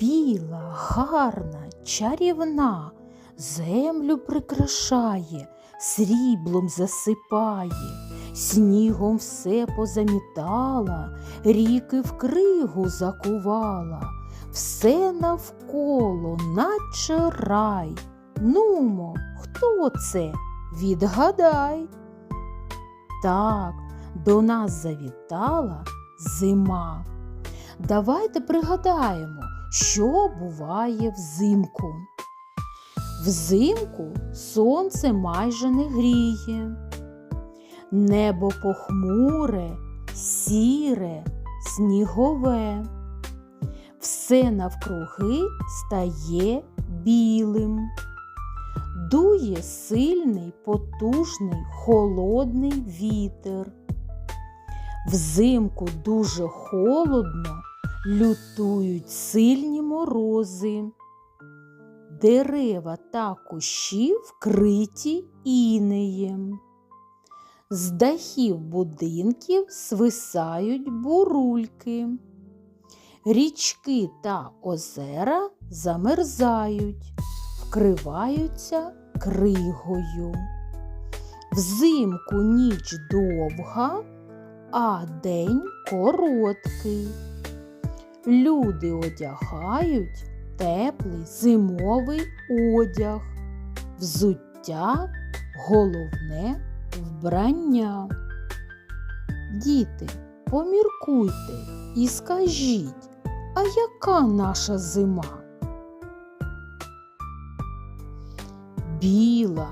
Біла, гарна, чарівна, землю прикрашає, сріблом засипає, снігом все позамітала, ріки в кригу закувала, все навколо, наче рай. Нумо, хто це? Відгадай. Так, до нас завітала зима. Давайте пригадаємо, що буває взимку. Взимку сонце майже не гріє, небо похмуре, сіре, снігове. Все навкруги стає білим. Дує сильний, потужний, холодний вітер. Взимку дуже холодно, лютують сильні морози. Дерева та кущі вкриті інеєм. З дахів будинків свисають бурульки. Річки та озера замерзають, вкриваються кригою. Взимку ніч довга, а день короткий. Люди одягають теплий зимовий одяг, взуття головне вбрання. Діти, поміркуйте і скажіть, а яка наша зима? Біла,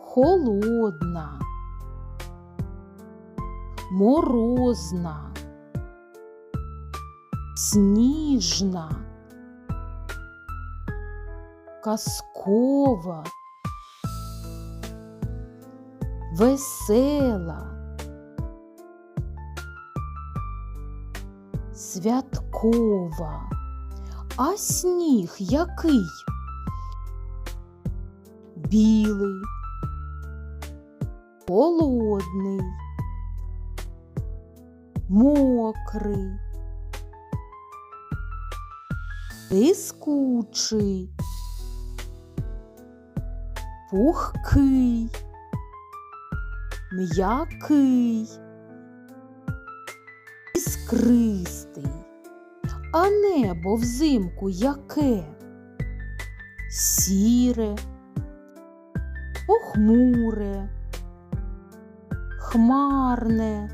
холодна, морозна, сніжна, казкова, весела, святкова. А сніг який? Білий, холодний, мокрий, тискучий, пухкий, м'який, іскристий. А небо взимку яке? Сіре, похмуре, хмарне,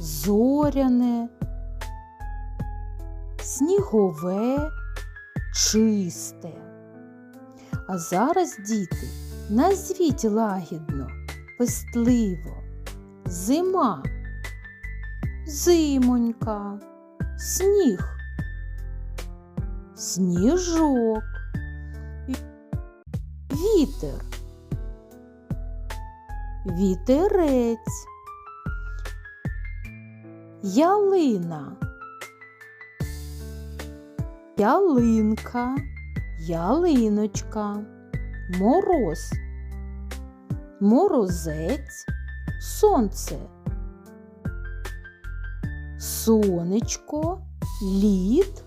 зоряне, снігове, чисте. А зараз, діти, назвіть лагідно, пестливо, зима, зимонька, сніг, сніжок, вітер, вітерець, ялина, ялинка, ялиночка, мороз, морозець, сонце, сонечко, лід,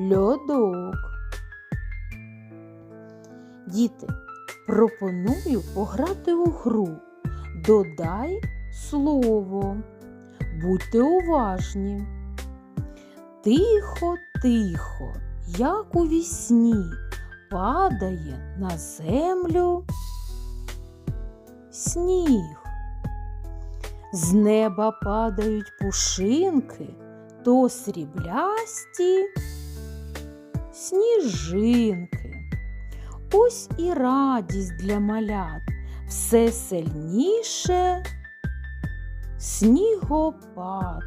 льодок. Діти, пропоную пограти у гру. Додай слово. Будьте уважні. Тихо, тихо, як у вісні, падає на землю сніг. З неба падають пушинки, то сріблясті сніжинки. Ось і радість для малят все сильніше снігопад,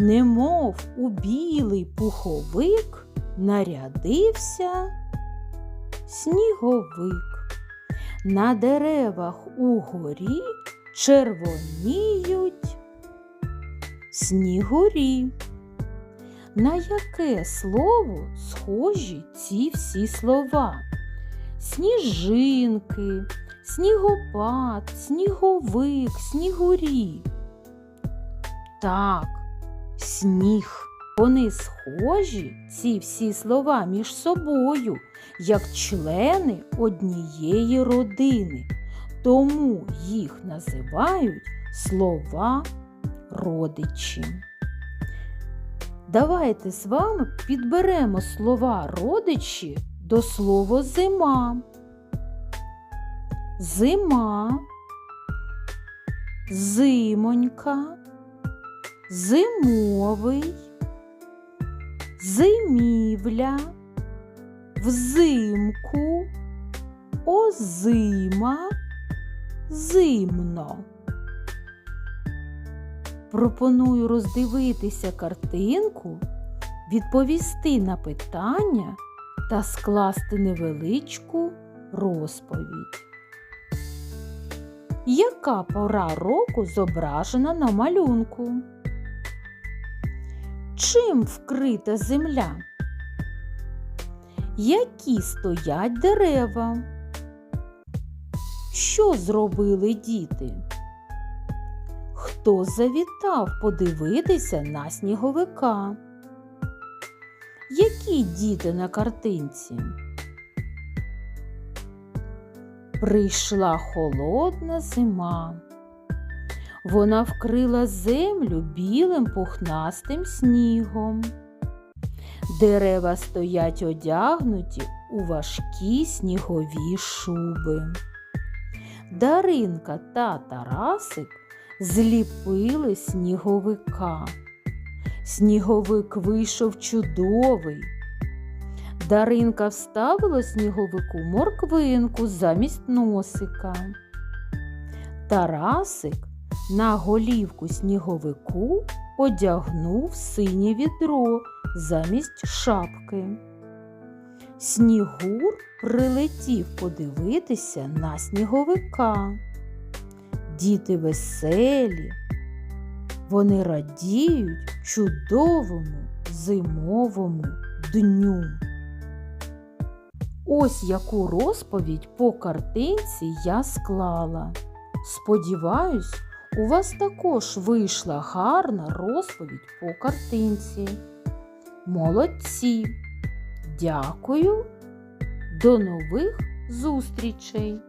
немов у білий пуховик нарядився сніговик. На деревах угорі червоніють снігурі. На яке слово схожі ці всі слова? Сніжинки, снігопад, сніговик, снігурі. Так, сніг. Вони схожі, ці всі слова між собою, як члени однієї родини. Тому їх називають слова родичі. Давайте з вами підберемо слова родичі до слова зима. Зима, зимонька, зимовий, зимівля, взимку, озима, зимно. Пропоную роздивитися картинку, відповісти на питання та скласти невеличку розповідь. Яка пора року зображена на малюнку? Чим вкрита земля? Які стоять дерева? Що зробили діти? Хто завітав подивитися на сніговика? Які діти на картинці? Прийшла холодна зима. Вона вкрила землю білим пухнастим снігом. Дерева стоять одягнуті у важкі снігові шуби. Даринка та Тарасик зліпили сніговика. Сніговик вийшов чудовий. Даринка вставила сніговику морквинку замість носика. Тарасик на голівку сніговику одягнув синє відро замість шапки. Снігур прилетів подивитися на сніговика. Діти веселі, вони радіють чудовому зимовому дню. Ось яку розповідь по картинці я склала. Сподіваюсь, у вас також вийшла гарна розповідь по картинці. Молодці! Дякую! До нових зустрічей!